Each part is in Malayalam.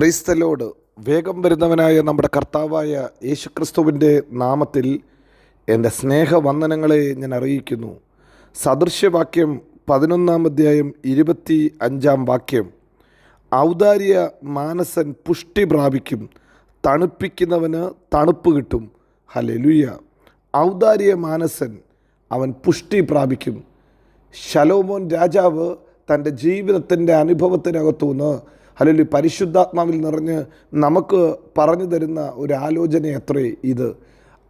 ക്രൈസ്തലോട് വേഗം വരുന്നവനായ നമ്മുടെ കർത്താവായ യേശുക്രിസ്തുവിന്റെ നാമത്തിൽ എന്റെ സ്നേഹവന്ദനങ്ങളെ ഞാൻ അറിയിക്കുന്നു. സദൃശ്യവാക്യം പതിനൊന്നാം അധ്യായം ഇരുപത്തി അഞ്ചാം വാക്യം. ഔദാര്യ മാനസൻ പുഷ്ടി പ്രാപിക്കും തണുപ്പിക്കുന്നവന് തണുപ്പ് കിട്ടും. ഹലലുയ ഔദാര്യ മാനസൻ അവൻ പുഷ്ടി പ്രാപിക്കും. ശലോമോൻ രാജാവ് തന്റെ ജീവിതത്തിന്റെ അനുഭവത്തിനകത്തുനിന്ന് അല്ലെങ്കിൽ പരിശുദ്ധാത്മാവിൽ നിറഞ്ഞ് നമുക്ക് പറഞ്ഞു തരുന്ന ഒരു ആലോചന അത്രേ ഇത്.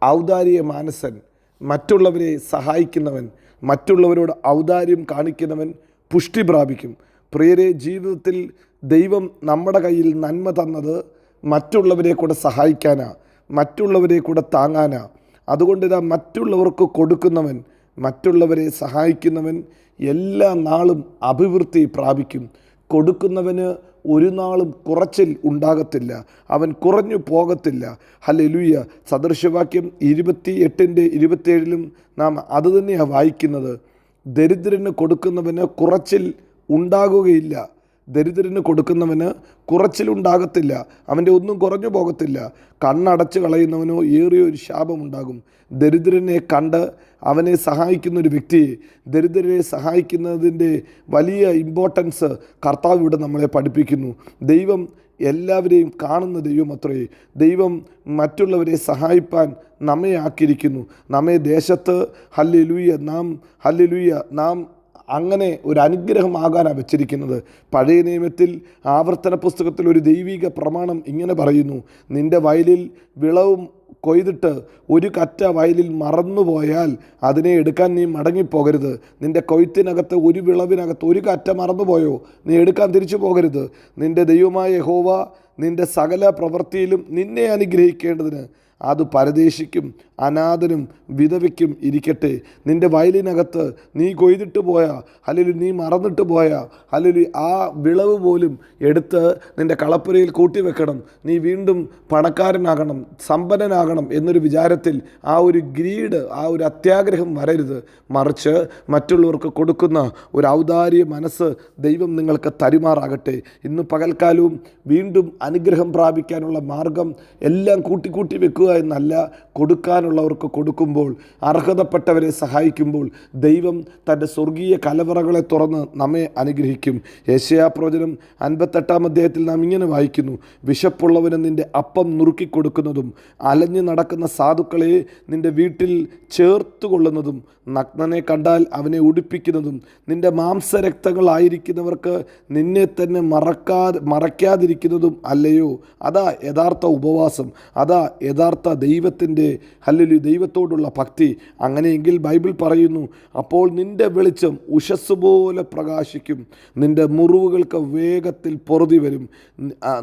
ഔദാര്യ മാനസൻ മറ്റുള്ളവരെ സഹായിക്കുന്നവൻ മറ്റുള്ളവരോട് ഔദാര്യം കാണിക്കുന്നവൻ പുഷ്ടി പ്രാപിക്കും. പ്രിയരെ ജീവിതത്തിൽ ദൈവം നമ്മുടെ കയ്യിൽ നന്മ തന്നത് മറ്റുള്ളവരെ കൂടെ സഹായിക്കാനാ മറ്റുള്ളവരെ കൂടെ താങ്ങാനാ. അതുകൊണ്ട് ഇതാ മറ്റുള്ളവർക്ക് കൊടുക്കുന്നവൻ മറ്റുള്ളവരെ സഹായിക്കുന്നവൻ എല്ലാ നാളും അഭിവൃദ്ധി പ്രാപിക്കും. കൊടുക്കുന്നവന് ഒരു നാളും കുറച്ചിൽ ഉണ്ടാകത്തില്ല. അവൻ കുറഞ്ഞു പോകത്തില്ല. ഹലലുയ സദൃശവാക്യം ഇരുപത്തി എട്ടിന്റെ ഇരുപത്തേഴിലും നാം അത് തന്നെയാണ് വായിക്കുന്നത്. ദരിദ്രന് കൊടുക്കുന്നവന് കുറച്ചിൽ ഉണ്ടാകുകയില്ല. ദരിദ്രന് കൊടുക്കുന്നവന് കുറച്ചിലുണ്ടാകത്തില്ല. അവന്റെ ഒന്നും കുറഞ്ഞു പോകത്തില്ല. കണ്ണടച്ച് കളയുന്നവനോ ഏറിയ ഒരു ശാപമുണ്ടാകും. ദരിദ്രനെ കണ്ട് അവനെ സഹായിക്കുന്ന ഒരു വ്യക്തിയെ. ദരിദ്രരെ സഹായിക്കുന്നതിന്റെ വലിയ ഇമ്പോർട്ടൻസ് കർത്താവ് ഇവിടെ നമ്മളെ പഠിപ്പിക്കുന്നു. ദൈവം എല്ലാവരെയും കാണുന്ന ദൈവം അത്രേ. ദൈവം മറ്റുള്ളവരെ സഹായിപ്പാൻ നമ്മെ ആക്കിയിരിക്കുന്നു. നമ്മെ ദേശത്ത് ഹല്ലിലൂയ നാം ഹല്ലിലൂയ നാം അങ്ങനെ ഒരു അനുഗ്രഹമാകാനാണ് വെച്ചിരിക്കുന്നത്. പഴയ നിയമത്തിൽ ആവർത്തന പുസ്തകത്തിൽ ഒരു ദൈവിക പ്രമാണം ഇങ്ങനെ പറയുന്നു. നിന്റെ വയലിൽ വിളവും കൊയ്തിട്ട് ഒരു കറ്റ വയലിൽ മറന്നുപോയാൽ അതിനെ എടുക്കാൻ നീ മടങ്ങിപ്പോകരുത്. നിന്റെ കൊയ്ത്തിനകത്ത് ഒരു വിളവിനകത്ത് ഒരു കറ്റ മറന്നുപോയോ? നീ എടുക്കാൻ തിരിച്ചു പോകരുത്. നിന്റെ ദൈവമായ ഹോവ നിന്റെ സകല പ്രവൃത്തിയിലും നിന്നെ അനുഗ്രഹിക്കേണ്ടതിന് അത് പരദേശിക്കും അനാഥനും വിധവയ്ക്കും ഇരിക്കട്ടെ. നിന്റെ വയലിനകത്ത് നീ കൊയ്തിട്ട് പോയ അല്ലെങ്കിൽ നീ മറന്നിട്ട് പോയ അല്ലെങ്കിൽ ആ വിളവ് പോലും എടുത്ത് നിന്റെ കളപ്പുരയിൽ കൂട്ടിവെക്കണം. നീ വീണ്ടും പണക്കാരനാകണം സമ്പന്നനാകണം എന്നൊരു വിചാരത്തിൽ ആ ഒരു ഗ്രീഡ് ആ ഒരു അത്യാഗ്രഹം വരരുത്. മറിച്ച് മറ്റുള്ളവർക്ക് കൊടുക്കുന്ന ഒരു ഔദാര്യ മനസ്സ് ദൈവം നിങ്ങൾക്ക് തരുമാറാകട്ടെ. ഇന്ന് പകൽക്കാലവും വീണ്ടും അനുഗ്രഹം പ്രാപിക്കാനുള്ള മാർഗം എല്ലാം കൂട്ടിക്കൂട്ടി വെക്കുക എന്നല്ല കൊടുക്കാനുള്ളവർക്ക് കൊടുക്കുമ്പോൾ അർഹതപ്പെട്ടവരെ സഹായിക്കുമ്പോൾ ദൈവം തന്റെ സ്വർഗീയ കലവറകളെ തുറന്ന് നമ്മെ അനുഗ്രഹിക്കും. യേശയാ പ്രവചനം അൻപത്തെട്ടാം അധ്യായത്തിൽ നാം ഇങ്ങനെ വായിക്കുന്നു. വിശപ്പുള്ളവന് നിന്റെ അപ്പം നുറുക്കി കൊടുക്കുന്നതും അലഞ്ഞു നടക്കുന്ന സാധുക്കളെ നിന്റെ വീട്ടിൽ ചേർത്ത് കൊള്ളുന്നതും നഗ്നനെ കണ്ടാൽ അവനെ ഉടുപ്പിക്കുന്നതും നിന്റെ മാംസരക്തങ്ങളായിരിക്കുന്നവർക്ക് നിന്നെ തന്നെ മറക്കാതെ മറയ്ക്കാതിരിക്കുന്നതും അല്ലയോ? അതാ യഥാർത്ഥ ഉപവാസം. അതാ യഥാർത്ഥ ദൈവത്തിന്റെ അല്ലെങ്കിൽ ദൈവത്തോടുള്ള ഭക്തി. അങ്ങനെയെങ്കിൽ ബൈബിൾ പറയുന്നു അപ്പോൾ നിന്റെ വെളിച്ചം ഉഷസ് പോലെ പ്രകാശിക്കും. നിന്റെ മുറിവുകൾക്ക് വേഗത്തിൽ പൊറുതി വരും.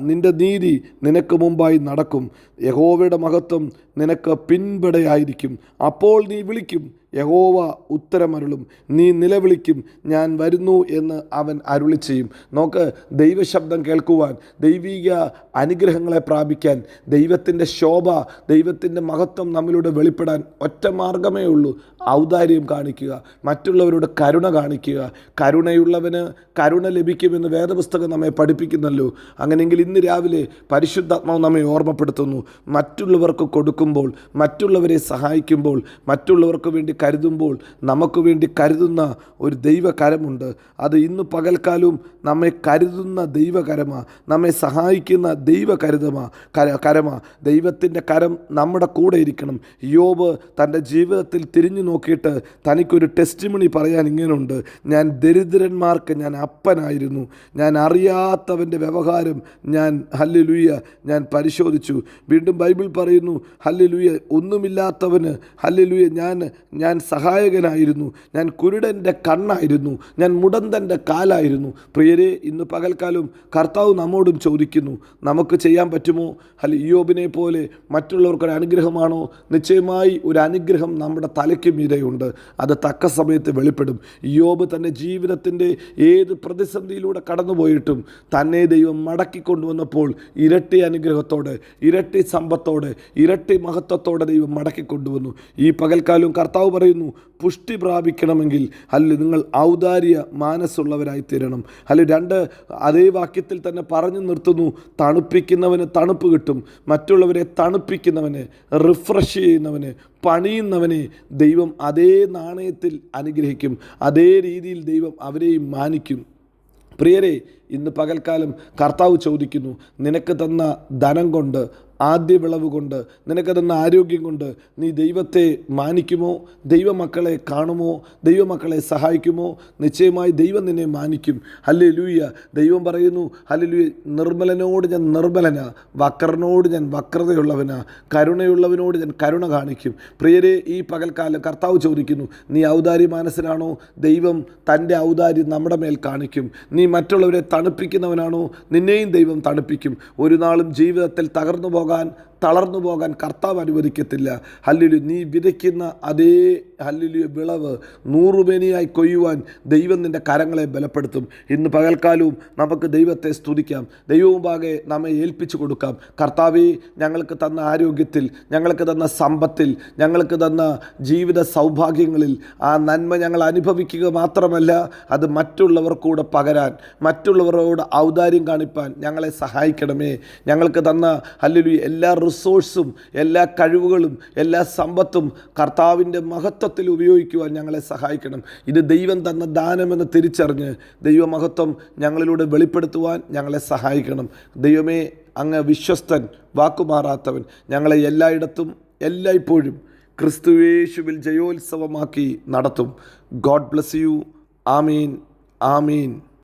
നിന്റെ നീതി നിനക്ക് മുമ്പായി നടക്കും. യഹോവയുടെ മഹത്വം നിനക്ക് പിൻപടയായിരിക്കും. അപ്പോൾ നീ വിളിക്കും. യഹോവ ഉത്തരമരുളും. നീ നിലവിളിക്കും. ഞാൻ വരുന്നു എന്ന് അവൻ അരുളി ചെയ്യും നോക്ക് ദൈവശബ്ദം കേൾക്കുവാൻ ദൈവിക അനുഗ്രഹങ്ങളെ പ്രാപിക്കാൻ ദൈവത്തിന്റെ ശോഭ ദൈവത്തിന്റെ മഹത്വം നമ്മിലൂടെ വെളിപ്പെടാൻ ഒറ്റ മാർഗമേ ഉള്ളൂ. ഔദാര്യം കാണിക്കുക മറ്റുള്ളവരോട് കരുണ കാണിക്കുക. കരുണയുള്ളവന് കരുണ ലഭിക്കുമെന്ന് വേദപുസ്തകം നമ്മെ പഠിപ്പിക്കുന്നല്ലോ. അങ്ങനെയെങ്കിൽ ഇന്ന് രാവിലെ പരിശുദ്ധാത്മാവ് നമ്മെ ഓർമ്മപ്പെടുത്തുന്നു. മറ്റുള്ളവർക്ക് കൊടുക്കുമ്പോൾ മറ്റുള്ളവരെ സഹായിക്കുമ്പോൾ മറ്റുള്ളവർക്ക് വേണ്ടി കരുതുമ്പോൾ നമുക്ക് വേണ്ടി കരുതുന്ന ഒരു ദൈവകരമുണ്ട്. അത് ഇന്ന് പകൽക്കാലവും നമ്മെ കരുതുന്ന ദൈവകരമാ നമ്മെ സഹായിക്കുന്ന ദൈവകരുതമാ കര കരമാ. ദൈവത്തിന്റെ കരം നമ്മുടെ കൂടെ ഇരിക്കണം. യോബ് തന്റെ ജീവിതത്തിൽ തിരിഞ്ഞു നോക്കിയിട്ട് തനിക്കൊരു ടെസ്റ്റിമണി പറയാൻ ഇങ്ങനെയുണ്ട് ഞാൻ ദരിദ്രന്മാർക്ക് ഞാൻ അപ്പനായിരുന്നു. ഞാൻ അറിയാത്തവന്റെ വ്യവഹാരം ഞാൻ ഹല്ലുലുയ്യ ഞാൻ പരിശോധിച്ചു. വീണ്ടും ബൈബിൾ പറയുന്നു ഹല്ലുലുയ്യ ഒന്നുമില്ലാത്തവന് ഹല്ലുലുയ്യ ഞാൻ ഞാൻ സഹായകനായിരുന്നു. ഞാൻ കുരുടന്റെ കണ്ണായിരുന്നു. ഞാൻ മുടന്തന്റെ കാലായിരുന്നു. പ്രിയരെ ഇന്ന് പകൽക്കാലം കർത്താവ് നമ്മോടും ചോദിക്കുന്നു നമുക്ക് ചെയ്യാൻ പറ്റുമോ? ഹല്ല ഇയോബിനെ പോലെ മറ്റുള്ളവർക്കൊരു അനുഗ്രഹമാണോ? നിശ്ചയമായി ഒരു അനുഗ്രഹം നമ്മുടെ തലയ്ക്ക് മീതെയുണ്ട് അത് തക്ക സമയത്ത് വെളിപ്പെടും. യോബ് തന്റെ ജീവിതത്തിന്റെ ഏത് പ്രതിസന്ധിയിലൂടെ കടന്നുപോയിട്ടും തന്നെ ദൈവം മടക്കി കൊണ്ടുവന്നപ്പോൾ ഇരട്ടി അനുഗ്രഹത്തോടെ ഇരട്ടി സമ്പത്തോടെ ഇരട്ടി മഹത്വത്തോടെ ദൈവം മടക്കിക്കൊണ്ടുവന്നു ഈ പകൽക്കാലവും കർത്താവ് പറയുന്നു പുഷ്ടി പ്രാപിക്കണമെങ്കിൽ അല്ല നിങ്ങൾ ഔദാര്യ മാനസ്സുള്ളവരായി തീരണം. അല്ല രണ്ട് അതേ വാക്യത്തിൽ തന്നെ പറഞ്ഞു നിർത്തുന്നു തണുപ്പിക്കുന്നവന് തണുപ്പ് കിട്ടും. മറ്റുള്ളവരെ തണുപ്പിക്കുന്നവന് റിഫ്രഷ് ചെയ്യുന്നവന് പണിയുന്നവനെ ദൈവം അതേ നാണയത്തിൽ അനുഗ്രഹിക്കും. അതേ രീതിയിൽ ദൈവം അവരെയും മാനിക്കും. പ്രിയരെ ഇന്ന് പകൽക്കാലം കർത്താവ് ചോദിക്കുന്നു നിനക്ക് തന്ന ധനം കൊണ്ട് ആദ്യ വിളവ് കൊണ്ട് നിനക്ക് തന്ന ആരോഗ്യം കൊണ്ട് നീ ദൈവത്തെ മാനിക്കുമോ? ദൈവമക്കളെ കാണുമോ? ദൈവമക്കളെ സഹായിക്കുമോ? നിശ്ചയമായി ദൈവം നിന്നെ മാനിക്കും. ഹല്ലേ ലൂയ്യ ദൈവം പറയുന്നു ഹല്ലേ ലൂയ്യ നിർമ്മലനോട് ഞാൻ നിർമ്മലന വക്രനോട് ഞാൻ വക്രതയുള്ളവനാ കരുണയുള്ളവനോട് ഞാൻ കരുണ കാണിക്കും. പ്രിയരെ ഈ പകൽക്കാലം കർത്താവ് ചോദിക്കുന്നു നീ ഔദാര്യ മാനസനാണോ? ദൈവം തന്റെ ഔദാര്യം നമ്മുടെ മേൽ കാണിക്കും. നീ മറ്റുള്ളവരെ തണുപ്പിക്കുന്നവനാണോ? നിന്നെയും ദൈവം തണുപ്പിക്കും. ഒരു നാളും ജീവിതത്തിൽ തകർന്നു പോകാൻ തളർന്നു പോകാൻ കർത്താവ് അനുവദിക്കത്തില്ല. ഹല്ലുലു നീ വിതയ്ക്കുന്ന അതേ ഹല്ലുലു വിളവ് നൂറുമേനിയായി കൊയ്യുവാൻ ദൈവം നിന്റെ കരങ്ങളെ ബലപ്പെടുത്തും. ഇന്ന് പകൽക്കാലവും നമുക്ക് ദൈവത്തെ സ്തുതിക്കാം. ദൈവമുമ്പാകെ നമ്മെ ഏൽപ്പിച്ചു കൊടുക്കാം. കർത്താവെ ഞങ്ങൾക്ക് തന്ന ആരോഗ്യത്തിൽ ഞങ്ങൾക്ക് തന്ന സമ്പത്തിൽ ഞങ്ങൾക്ക് തന്ന ജീവിത സൗഭാഗ്യങ്ങളിൽ ആ നന്മ ഞങ്ങൾ അനുഭവിക്കുക മാത്രമല്ല അത് മറ്റുള്ളവർക്കൂടെ പകരാൻ മറ്റുള്ളവരോട് ഔദാര്യം കാണിപ്പാൻ ഞങ്ങളെ സഹായിക്കണമേ. ഞങ്ങൾക്ക് തന്ന അല്ലെങ്കിൽ എല്ലാ റിസോഴ്സും എല്ലാ കഴിവുകളും എല്ലാ സമ്പത്തും കർത്താവിന്റെ മഹത്വത്തിൽ ഉപയോഗിക്കുവാൻ ഞങ്ങളെ സഹായിക്കണം. ഇത് ദൈവം തന്ന ദാനമെന്ന് തിരിച്ചറിഞ്ഞ് ദൈവമഹത്വം ഞങ്ങളിലൂടെ വെളിപ്പെടുത്തുവാൻ ഞങ്ങളെ സഹായിക്കണം. ദൈവമേ അങ്ങ് വിശ്വസ്തൻ വാക്കുമാറാത്തവൻ ഞങ്ങളെ എല്ലായിടത്തും എല്ലായ്പ്പോഴും ക്രിസ്തുവേശുവിൽ ജയോത്സവമാക്കി നടത്തും. ഗോഡ് ബ്ലസ് യു ആമീൻ. ആമീൻ.